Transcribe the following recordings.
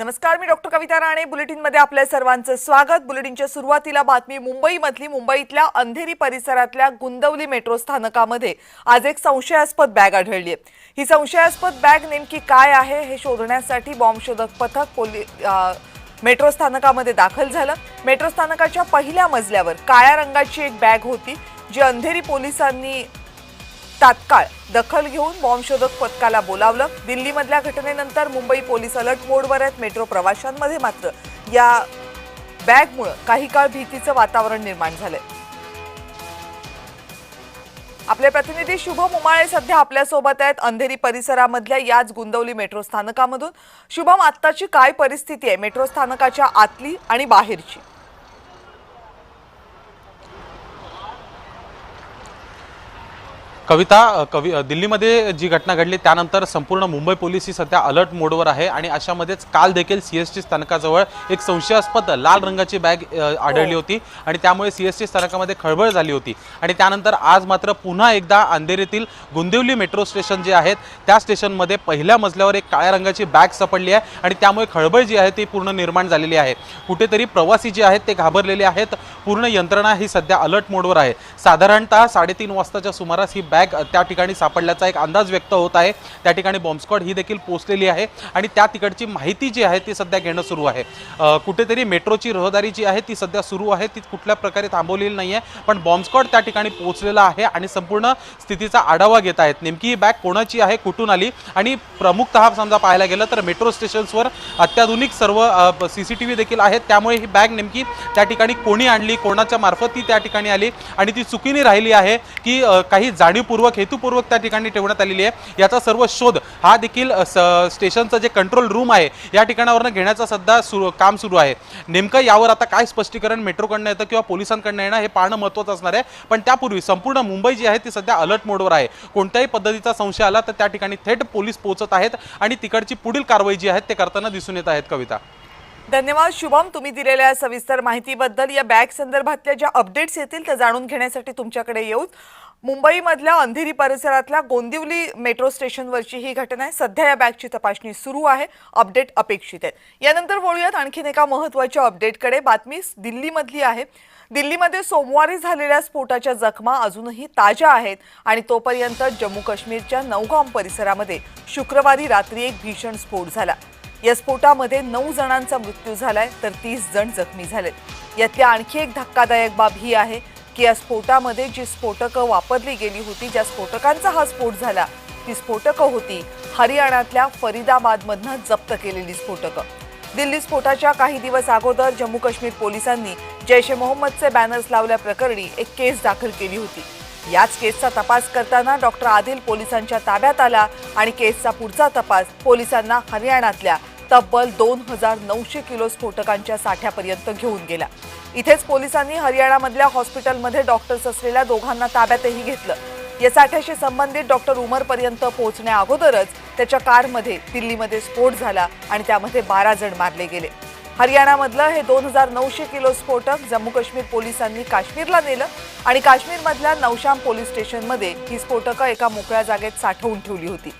नमस्कार मी डॉक्टर कविता राणे. बुलेटिनमध्ये आपल्या सर्वांचं स्वागत. बुलेटिनच्या सुरुवातीला बातमी मुंबईमधली मुंबईतल्या अंधेरी परिसरातल्या गुंदवली मेट्रो स्थानकामध्ये आज एक संशयास्पद बॅग आढळली आहे. ही संशयास्पद बॅग नेमकी काय आहे हे शोधण्यासाठी बॉम्बशोधक पथक पोली मेट्रो स्थानकामध्ये दाखल झालं. मेट्रो स्थानकाच्या पहिल्या मजल्यावर काळ्या रंगाची एक बॅग होती जी अंधेरी पोलिसांनी तात्काळ दखल घेऊन बॉम्बशोधक पथकाला बोलावलं. दिल्लीमधल्या घटनेनंतर मुंबई पोलीस अलर्ट. मोडवर आहेत मेट्रो प्रवाशांमध्ये मात्र या बॅगमुळं काही काळ भीतीचं वातावरण निर्माण झालंय. आपले प्रतिनिधी शुभम उमाळे सध्या आपल्यासोबत आहेत. अंधेरी परिसरामधल्या याच गुंदवली मेट्रो स्थानकामधून. शुभम आत्ताची काय परिस्थिती आहे? मेट्रो स्थानकाच्या आतली आणि बाहेरची? कविता कवि दिल्लीमध्ये जी घटना घडली त्यानंतर संपूर्ण मुंबई पोलीस ही सध्या अलर्ट मोडवर आहे आणि अशामध्येच काल देखील सी एस टी स्थानकाजवळ एक संशयास्पद लाल रंगाची बॅग आढळली होती आणि त्यामुळे सी एस टी स्थानकामध्ये खळबळ झाली होती. आणि त्यानंतर आज मात्र पुन्हा एकदा अंधेरीतील गुंदिवली मेट्रो स्टेशन जे आहेत त्या स्टेशनमध्ये पहिल्या मजल्यावर एक काळ्या रंगाची बॅग सापडली आहे आणि त्यामुळे खळबळ जी आहे ती पूर्ण निर्माण झालेली आहे. कुठेतरी प्रवासी जे आहेत ते घाबरलेले आहेत. पूर्ण यंत्रणा ही सध्या अलर्ट मोडवर आहे. साधारणतः साडेतीन वाजताच्या सुमारास ही बॅग त्या ठिकाणी सापडल्याचा एक अंदाज व्यक्त होत आहे. त्या ठिकाणी बॉम्बस्कॉड ही देखील पोहोचलेली आहे आणि त्या तिकडची माहिती जी आहे ती सध्या घेणं सुरू आहे. कुठेतरी मेट्रोची रहदारी जी आहे ती सध्या सुरू आहे ती कुठल्या प्रकारे थांबवलेली नाही आहे पण बॉम्बस्कॉड त्या ठिकाणी पोहोचलेला आहे आणि संपूर्ण स्थितीचा आढावा घेत आहेत. नेमकी ही बॅग कोणाची आहे कुठून आली आणि प्रमुखतः समजा पाहायला गेलं तर मेट्रो स्टेशन्सवर अत्याधुनिक सर्व सी सी टी व्ही देखील आहेत. त्यामुळे ही बॅग नेमकी त्या ठिकाणी कोणी आणली कोणाच्या मार्फत ती त्या ठिकाणी आली आणि ती चुकीने राहिली आहे की काही जाणीवपूर्वक हेतुपूर्वक त्या ठिकाणी ठेवण्यात आलेली आहे. याचा सर्व शोध हा देखील स्टेशनचं जे कंट्रोल रूम आहे या ठिकाणावरनं घेण्याचा सध्या सुरू काम सुरू आहे. नेमकं यावर आता काय स्पष्टीकरण मेट्रोकडनं येतं किंवा पोलिसांकडनं येणं हे पाहणं महत्त्वाचं असणार आहे. पण त्यापूर्वी संपूर्ण मुंबई जी आहे ती सध्या अलर्ट मोडवर आहे. कोणत्याही पद्धतीचा संशय आला तर त्या ठिकाणी थेट पोलीस पोहोचत आहेत आणि तिकडची पुढील कारवाई जी आहे ते करताना दिसून येत आहेत कविता. धन्यवाद शुभम तुम्ही दिलेल्या सविस्तर माहितीबद्दल. या बॅग संदर्भातल्या ज्या अपडेट्स येतील त्या जाणून घेण्यासाठी तुमच्याकडे येऊन मुंबईमधल्या अंधेरी परिसरातल्या गोंदिवली मेट्रो स्टेशनवरची ही घटना आहे. सध्या या बॅगची तपासणी सुरू आहे. अपडेट अपेक्षित आहे यानंतर बोलूयात आणखीन एका महत्त्वाच्या अपडेटकडे बातमी दिल्लीमधली आहे. दिल्लीमध्ये सोमवारी झालेल्या स्फोटाच्या जखमा अजूनही ताज्या आहेत आणि तोपर्यंत जम्मू काश्मीरच्या नौगाम परिसरामध्ये शुक्रवारी रात्री एक भीषण स्फोट झाला. या स्फोटामध्ये नऊ जणांचा मृत्यू झालाय तर तीस जण जखमी झालेत. यातली आणखी एक धक्कादायक बाब ही आहे की या स्फोटामध्ये जी स्फोटकं वापरली गेली होती ज्या स्फोटकांचा हा स्फोट झाला ती स्फोटकं होती हरियाणातल्या फरीदाबादमधनं जप्त केलेली स्फोटकं. दिल्ली स्फोटाच्या काही दिवस अगोदर जम्मू काश्मीर पोलिसांनी जैश ए मोहम्मदचे बॅनर्स लावल्याप्रकरणी एक केस दाखल केली होती. याच केसचा तपास करताना डॉक्टर आदिल पोलिसांच्या ताब्यात आला आणि केसचा पुढचा तपास पोलिसांना हरियाणातल्या तब्बल दोन हजार नऊशे किलो स्फोटकांच्या साठ्यापर्यंत घेऊन गेला. इथेच पोलिसांनी हरियाणामधल्या हॉस्पिटलमध्ये डॉक्टर्स असलेल्या दोघांना ताब्यातही घेतलं. या साठ्याशी संबंधित डॉक्टर उमरपर्यंत पोहोचण्या अगोदरच त्याच्या कारमध्ये दिल्लीमध्ये स्फोट झाला आणि त्यामध्ये बारा जण मारले गेले. हरियाणामधलं हे दोन हजार नऊशे किलो स्फोटक जम्मू काश्मीर पोलिसांनी काश्मीरला नेलं आणि काश्मीरमधल्या नौशाम पोलीस स्टेशनमध्ये ही स्फोटकं एका मोकळ्या जागेत साठवून ठेवली होती.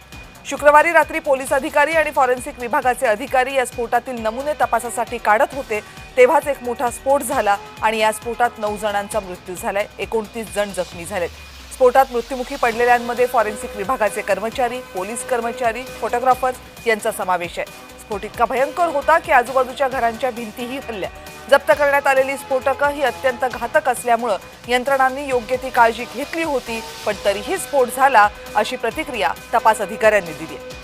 शुक्रवारी रात्री पोलीस अधिकारी आणि फॉरेन्सिक विभागाचे अधिकारी या स्फोटातील नमुने तपासासाठी काढत होते तेव्हाच एक मोठा स्फोट झाला आणि या स्फोटात नऊ जणांचा मृत्यू झालाय एकोणतीस जण जखमी झालेत. स्फोटात मृत्युमुखी पडलेल्यांमध्ये फॉरेन्सिक विभागाचे कर्मचारी पोलीस कर्मचारी फोटोग्राफर्स यांचा समावेश आहे. स्फोट इतका भयंकर होता की आजूबाजूच्या घरांच्या भिंतीही हल्ल्या. जप्त करण्यात आलेली स्फोटकं ही अत्यंत घातक असल्यामुळं यंत्रणांनी योग्य ती काळजी घेतली होती पण तरीही स्फोट झाला अशी प्रतिक्रिया तपास अधिकाऱ्यांनी दिली आहे.